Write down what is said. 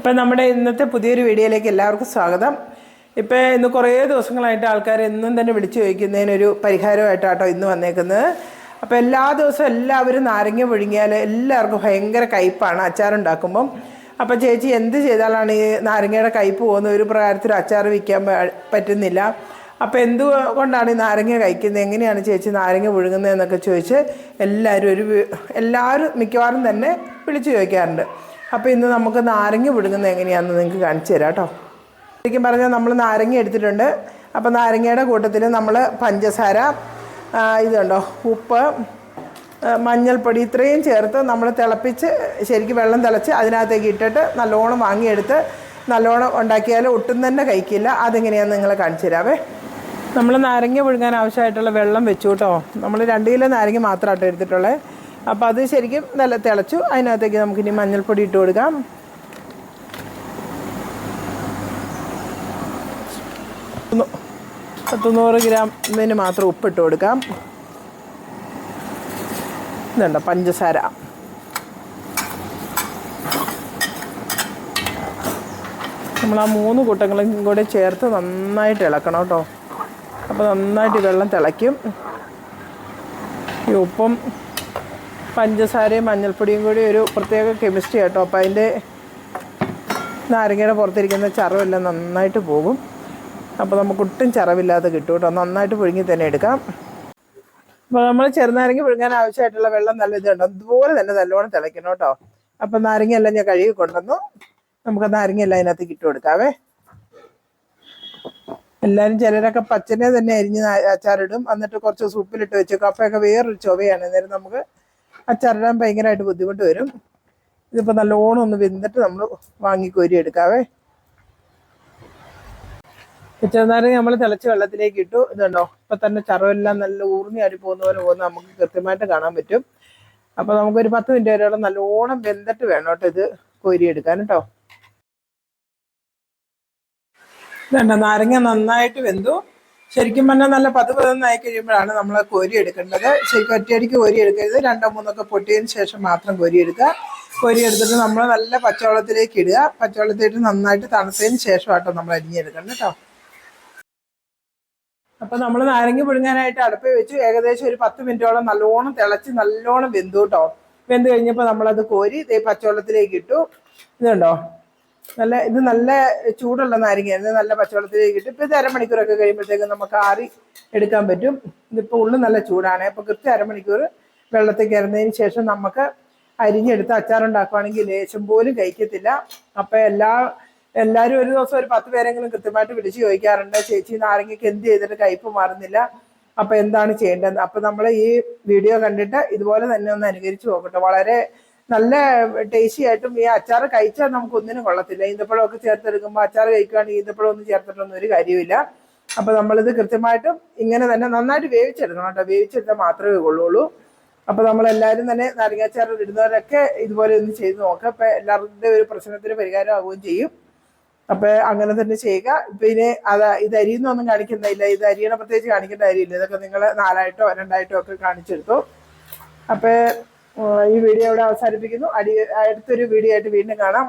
അപ്പം നമ്മുടെ ഇന്നത്തെ പുതിയൊരു വീഡിയോയിലേക്ക് എല്ലാവർക്കും സ്വാഗതം. ഇപ്പം ഇന്ന് കുറേ ദിവസങ്ങളായിട്ട് ആൾക്കാർ എന്നും തന്നെ വിളിച്ചു ചോദിക്കുന്നതിനൊരു പരിഹാരമായിട്ടാട്ടോ ഇന്ന് വന്നേക്കുന്നത്. അപ്പോൾ എല്ലാ ദിവസവും എല്ലാവരും നാരങ്ങ പുഴുങ്ങിയാൽ എല്ലാവർക്കും ഭയങ്കര കയ്പ്പാണ് അച്ചാറുണ്ടാക്കുമ്പം അപ്പം ചേച്ചി എന്ത് ചെയ്താലാണ് ഈ നാരങ്ങയുടെ കയ്പ്പ് പോകുന്ന ഒരു പ്രകാരത്തിൽ അച്ചാർ വിൽക്കാൻ പറ്റുന്നില്ല. അപ്പോൾ എന്തുകൊണ്ടാണ് ഈ നാരങ്ങ കഴിക്കുന്നത്? എങ്ങനെയാണ് ചേച്ചി നാരങ്ങ പുഴുങ്ങുന്നത് എന്നൊക്കെ ചോദിച്ച് എല്ലാവരും ഒരു എല്ലാവരും മിക്കവാറും തന്നെ വിളിച്ചു ചോദിക്കാറുണ്ട്. അപ്പോൾ ഇന്ന് നമുക്ക് നാരങ്ങ പുഴുങ്ങുന്നത് എങ്ങനെയാണെന്ന് നിങ്ങൾക്ക് കാണിച്ചു തരാം കേട്ടോ. ശരിക്കും പറഞ്ഞാൽ നമ്മൾ നാരങ്ങ എടുത്തിട്ടുണ്ട്. അപ്പോൾ നാരങ്ങയുടെ കൂട്ടത്തിൽ നമ്മൾ പഞ്ചസാര ഇതുണ്ടോ ഉപ്പ് മഞ്ഞൾപ്പൊടി ഇത്രയും ചേർത്ത് നമ്മൾ തിളപ്പിച്ച് ശരിക്കും വെള്ളം തിളച്ച് അതിനകത്തേക്ക് ഇട്ടിട്ട് നല്ലോണം വാങ്ങിയെടുത്ത് നല്ലോണം ഉണ്ടാക്കിയാൽ ഒട്ടും തന്നെ കഴിക്കില്ല. അതെങ്ങനെയാണെന്ന് നിങ്ങളെ കാണിച്ചു തരാവേ. നമ്മൾ നാരങ്ങ പുഴുങ്ങാൻ ആവശ്യമായിട്ടുള്ള വെള്ളം വെച്ചു കേട്ടോ. നമ്മൾ രണ്ട് കിലോ നാരങ്ങ മാത്രമായിട്ട് എടുത്തിട്ടുള്ളത് അപ്പോൾ അത് ശരിക്കും നല്ല തിളച്ചു. അതിനകത്തേക്ക് നമുക്കിനി മഞ്ഞൾപ്പൊടി ഇട്ട് കൊടുക്കാം. പത്തുനൂറ് ഗ്രാമിന് മാത്രം ഉപ്പിട്ട് കൊടുക്കാം. ഇതുണ്ടോ പഞ്ചസാര. നമ്മൾ ആ മൂന്ന് കൂട്ടങ്ങളും കൂടെ ചേർത്ത് നന്നായിട്ട് ഇളക്കണം കേട്ടോ. അപ്പോൾ നന്നായിട്ട് വെള്ളം തിളയ്ക്കും. ഈ ഉപ്പും പഞ്ചസാരയും മഞ്ഞൾപ്പൊടിയും കൂടി ഒരു പ്രത്യേക കെമിസ്ട്രി കേട്ടോ. അപ്പോൾ അതിന്റെ നാരങ്ങയുടെ പുറത്തിരിക്കുന്ന ചറവെല്ലാം നന്നായിട്ട് പോകും. അപ്പോൾ നമുക്ക് ഒട്ടും ചറവില്ലാതെ കിട്ടും കേട്ടോ. നന്നായിട്ട് പുഴുങ്ങി തന്നെ എടുക്കാം. അപ്പോൾ നമ്മൾ ചെറുനാരങ്ങ പുഴുങ്ങാൻ ആവശ്യമായിട്ടുള്ള വെള്ളം നല്ല ഇതുണ്ട് അതുപോലെ തന്നെ നല്ലോണം തിളയ്ക്കണം കേട്ടോ. അപ്പം നാരങ്ങ എല്ലാം ഞാൻ കഴുകി കൊണ്ടുവന്നു. നമുക്ക് നാരങ്ങ എല്ലാം അതിനകത്ത് ഇട്ട് കൊടുക്കാവേ. എല്ലാവരും ചിലരൊക്കെ പച്ചനെ തന്നെ അരിഞ്ഞ് അച്ചാറിടും. എന്നിട്ട് കുറച്ച് സൂപ്പിലിട്ട് വെച്ചേക്കും അപ്പോഴൊക്കെ വേറൊരു ചൊവയാണ്. അന്നേരം നമുക്ക് അച്ചാറിടാൻ ഭയങ്കരമായിട്ട് ബുദ്ധിമുട്ട് വരും. ഇതിപ്പോൾ നല്ലോണം ഒന്ന് വെന്തിട്ട് നമ്മൾ വാങ്ങി കോരി എടുക്കാവേ. ചെറുനാരങ്ങ നമ്മൾ തിളച്ച വെള്ളത്തിലേക്ക് ഇട്ടു. ഇതുണ്ടോ ഇപ്പം തന്നെ ചറവെല്ലാം നല്ല ഊർന്നി അരി പോകുന്ന പോലെ പോകുന്ന നമുക്ക് കൃത്യമായിട്ട് കാണാൻ പറ്റും. അപ്പോൾ നമുക്കൊരു പത്ത് മിനിറ്റ് വരെയോളം നല്ലോണം വെന്തിട്ട് വേണം കേട്ടോ ഇത് കോരി എടുക്കാൻ കേട്ടോ. ഇതുണ്ടോ നാരങ്ങ നന്നായിട്ട് വെന്തു. ശരിക്കും പറഞ്ഞാൽ നല്ല പത്ത് പതിനൊന്നായി കഴിയുമ്പോഴാണ് നമ്മൾ കോരി എടുക്കേണ്ടത്. ശരിക്കും ഒറ്റയടിക്ക് കോരി എടുക്കരുത്. രണ്ടോ മൂന്നൊക്കെ പൊട്ടിയതിന് ശേഷം മാത്രം കോരി എടുക്കുക. കോരി എടുത്തിട്ട് നമ്മൾ നല്ല പച്ചവെള്ളത്തിലേക്ക് ഇടുക. പച്ചവെള്ളത്തിലിട്ട് നന്നായിട്ട് തണുത്തതിന് ശേഷമാട്ടോ നമ്മൾ അരിഞ്ഞെടുക്കണം കേട്ടോ അപ്പൊ നമ്മൾ നാരങ്ങ പുഴുങ്ങാനായിട്ട് അടുപ്പിൽ വെച്ചു. ഏകദേശം ഒരു പത്ത് മിനിറ്റോളം നല്ലോണം തിളച്ച് നല്ലോണം വെന്തു കേട്ടോ വെന്ത് കഴിഞ്ഞപ്പോൾ നമ്മളത് കോരി പച്ചവെള്ളത്തിലേക്ക് ഇട്ടു. ഇതുണ്ടോ? നല്ല ഇത് നല്ല ചൂടുള്ള നാരങ്ങയായിരുന്നു നല്ല പച്ചവെള്ളത്തിലേക്ക് ഇട്ട് ഇപ്പം ഇത് അരമണിക്കൂറൊക്കെ കഴിയുമ്പോഴത്തേക്കും നമുക്ക് ആറി എടുക്കാൻ പറ്റും. ഇതിപ്പോൾ ഉള്ളു നല്ല ചൂടാണ്. അപ്പോൾ കൃത്യം അരമണിക്കൂർ വെള്ളത്തിൽ കയറുന്നതിന് ശേഷം നമുക്ക് അരിഞ്ഞെടുത്ത് അച്ചാറുണ്ടാക്കുവാണെങ്കിൽ ലേശം പോലും കഴിക്കത്തില്ല. അപ്പം എല്ലാ എല്ലാവരും ഒരു ദിവസം ഒരു പത്ത് പേരെങ്കിലും കൃത്യമായിട്ട് വിളിച്ച് ചോദിക്കാറുണ്ട് ചേച്ചി നാരങ്ങയ്ക്ക് എന്ത് ചെയ്തിട്ട് കയ്പ് മാറുന്നില്ല? അപ്പം എന്താണ് ചെയ്യേണ്ടത്? അപ്പം നമ്മൾ ഈ വീഡിയോ കണ്ടിട്ട് ഇതുപോലെ തന്നെ ഒന്ന് അനുകരിച്ച് നോക്കട്ടെ. വളരെ നല്ല ടേസ്റ്റി ആയിട്ടും ഈ അച്ചാർ കഴിച്ചാൽ നമുക്ക് ഒന്നിനും കൊള്ളത്തില്ല. ഈന്തപ്പഴമൊക്കെ ചേർത്തെടുക്കുമ്പോൾ അച്ചാർ കഴിക്കുകയാണെങ്കിൽ ഈന്തപ്പഴം ഒന്നും ചേർത്തിട്ടൊന്നും ഒരു കാര്യമില്ല അപ്പൊ നമ്മളിത് കൃത്യമായിട്ടും ഇങ്ങനെ തന്നെ നന്നായിട്ട് വേവിച്ചെടുക്കണം കേട്ടോ. വേവിച്ചെടുത്താൽ മാത്രമേ കൊള്ളുള്ളൂ. അപ്പൊ നമ്മൾ എല്ലാവരും തന്നെ നാരങ്ങാച്ചാർ ഇടുന്നവരൊക്കെ ഇതുപോലെ ഒന്ന് ചെയ്ത് നോക്കുക അപ്പൊ എല്ലാവരുടെ ഒരു പ്രശ്നത്തിന് പരിഹാരം ആവുകയും ചെയ്യും. അപ്പൊ അങ്ങനെ തന്നെ ചെയ്യുക. പിന്നെ അത് ഇത് അരിയൊന്നും കാണിക്കുന്നില്ല ഇത് അരിയണ പ്രത്യേകിച്ച് കാണിക്കേണ്ട കാര്യമില്ല. ഇതൊക്കെ നിങ്ങൾ നാലായിട്ടോ രണ്ടായിട്ടോ ഒക്കെ കാണിച്ചെടുത്തു. അപ്പൊ ഏഹ്, ഈ വീഡിയോ ഇവിടെ അവസാനിപ്പിക്കുന്നു. അടി അടുത്തൊരു വീഡിയോ ആയിട്ട് വീണ്ടും കാണാം.